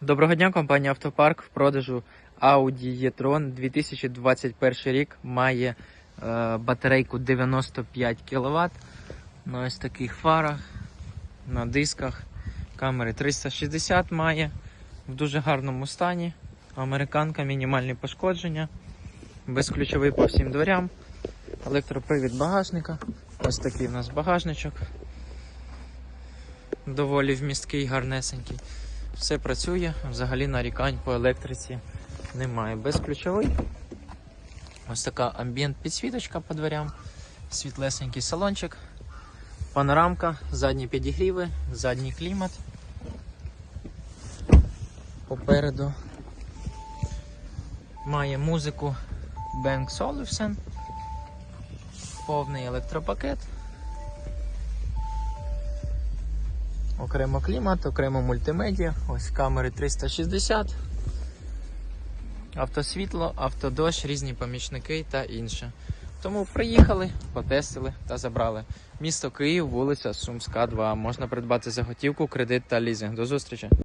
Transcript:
Доброго дня, компанія Автопарк в продажу Audi e-tron 2021 рік має е, батарейку 95 кВт на ось таких фарах, на дисках. Камери 360 має в дуже гарному стані. Американка, мінімальні пошкодження, безключовий по всім дверям, електропривід багажника. Ось такий у нас багажничок. Доволі вмісткий, гарнесенький. Все працює, взагалі нарікань по електриці немає. Безключовий. Ось така амбієнт підсвіточка по дверям, світлесенький салончик, панорамка, задні підігріви, задній клімат. Попереду має музику Bang Olufsen, повний електропакет. Окремо клімат, окремо мультимедіа, ось камери 360, автосвітло, автодощ, різні помічники та інше. Тому приїхали, потестили та забрали. Місто Київ, вулиця Сумська, 2. Можна придбати за готівку, кредит та лізинг. До зустрічі!